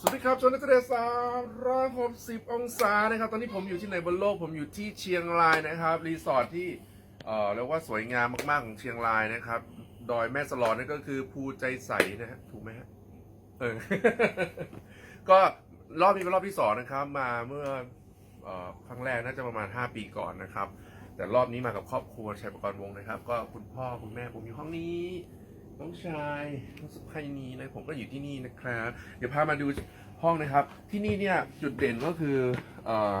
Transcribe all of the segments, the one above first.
สวัสดีครับชนนักเรียนสามร้อยหกสิบองศานะครับ ตอนนี้ผมอยู่ที่ไหนบนโลก ผมอยู่ที่เชียงรายนะครับ รีสอร์ทที่เอ่อเรียกว่าสวยงามมากๆของเชียงรายนะครับ ดอยแม่สลอนนั่นก็คือภูใจใสนะฮะ ถูกไหมฮะ เออ ก็รอบนี้เป็นรอบที่สองนะครับ มาเมื่อเอ่อครั้งแรกน่าจะประมาณ 5 ปีก่อนนะครับ แต่รอบนี้มากับครอบครัวชัยประกรณ์วงศ์นะครับ ก็คุณพ่อคุณแม่ผมอยู่ห้องนี้ น้องชายน้องสุภัยนีนะผมก็อยู่ที่นี่นะครับ เดี๋ยวพามาดูห้องนะครับ ที่นี่เนี่ยจุดเด่นก็คือเอ่อ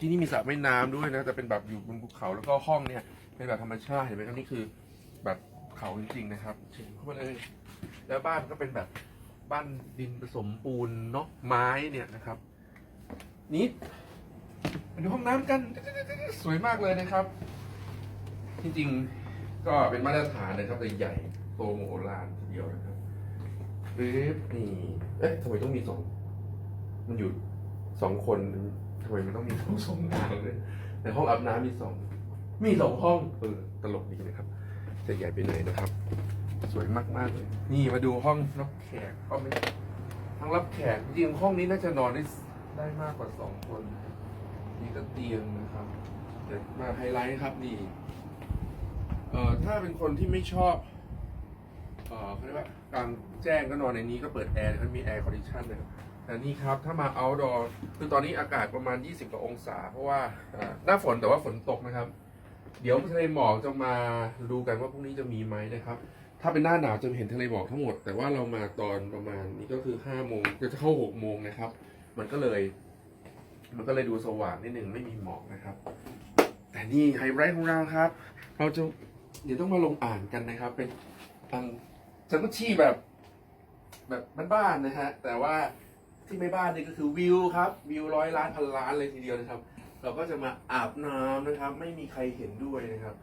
ที่นี่มีสระว่ายน้ำด้วยนะแต่เป็นแบบอยู่บนภูเขาแล้วก็ห้องเนี่ยเป็นแบบธรรมชาติเห็นไหมครับนี่คือแบบเขาจริงๆนะครับเชิญเข้ามาเลย แล้วบ้านก็เป็นแบบบ้านดินผสมปูนเนาะไม้เนี่ยนะครับนี่มาดูห้องน้ำกัน สวยมากเลยนะครับ จริงๆ ก็เป็นมาตรฐานนะครับใหญ่ โตโมโหลานทีเดียวนะครับปึ๊บนี่ เอ๊ะทำไมต้องมีสอง มันอยู่สองคนทำไมมันต้องมีสองสองทางเลยในห้องอาบน้ำมีสอง มีสองห้องเออตลกดีนะครับ จะใหญ่ไปไหนนะครับ สวยมากๆเลย นี่มาดูห้องรับแขกก็ไม่ห้องรับแขกจริงห้องนี้น่าจะนอนได้ได้มากกว่าสองคนนี่ก็เตียงนะครับมาไฮไลท์ครับนี่ เอ่อถ้าเป็นคนที่ไม่ชอบ เอ่อเขาเรียกว่ากลางแจ้งก็นอนในนี้ก็เปิดแอร์มันมีแอร์คอนดิชันนะครับแต่นี่ครับถ้ามา outdoor คือตอนนี้อากาศประมาณ 20กว่าองศา เพราะว่าเอ่อหน้าฝนแต่ว่าฝนตกนะครับ เดี๋ยวทะเลหมอกจะมาดูกันว่าพรุ่งนี้จะมีไหมนะครับ ถ้าเป็นหน้าหนาวจะเห็นทะเลหมอกทั้งหมด แต่ว่าเรามาตอนประมาณนี้ก็คือ5โมงจะเข้า6โมงนะครับ มันก็เลย มันก็เลยดูสว่างนิดหนึ่งไม่มีหมอกนะครับ แต่นี่ไฮไลท์ของเราครับ เราจะเดี๋ยวต้องมาลงอ่านกันนะครับ เป็นทา งจังชี่แบบ แบบบ้านๆนะฮะ แต่ว่าที่ไม่บ้านนี่ก็คือวิวครับ วิวร้อยล้านพันล้านเลยทีเดียวนะครับ เราก็จะมาอาบน้ำนะครับ ไม่มีใครเห็นด้วยนะครับ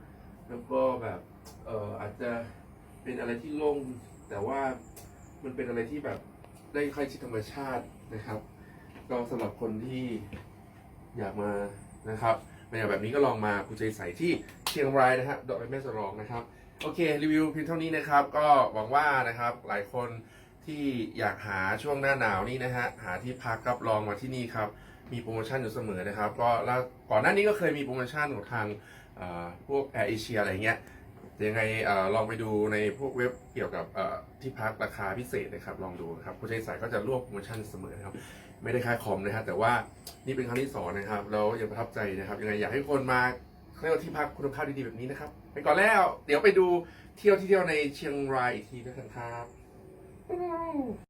แล้วก็แบบเอ่ออาจจะเป็นอะไรที่โล่งแต่ว่ามันเป็นอะไรที่แบบได้ใกล้ชิดธรรมชาตินะครับ ก็สำหรับคนที่อยากมานะครับบรรยากาศแบบนี้ก็ลองมาภูใจใสที่เชียงรายนะฮะดอยแม่สลองนะครับ โอเค รีวิวเพียงเท่านี้นะครับ ก็หวังว่านะครับหลายคนที่อยากหาช่วงหน้าหนาวนี่นะฮะหาที่พักกับลองมาที่นี่ครับ มีโปรโมชั่นอยู่เสมอนะครับ ก็แล้วก่อนหน้านี้ก็เคยมีโปรโมชั่นของทางพวกแอร์เอเชียอะไรเงี้ยยังไงอลองไปดูในพวกเว็บเกี่ยวกับที่พักราคาพิเศษนะครับ ลองดูครับผู้ใช้สายก็จะรวบโปรโมชั่นเสมอนะครับ ไม่ได้ค่ายคอมนะครับแต่ว่านี่เป็นครั้งที่สองนะครับแล้วยังประทับใจนะครับ ยังไงอยากให้คนมา เราที่พักคุณภาพดีๆแบบนี้นะครับ ไปก่อนแล้ว เดี๋ยวไปดูเที่ยวที่เที่ยวในเชียงรายอีกทีด้วยกันครับ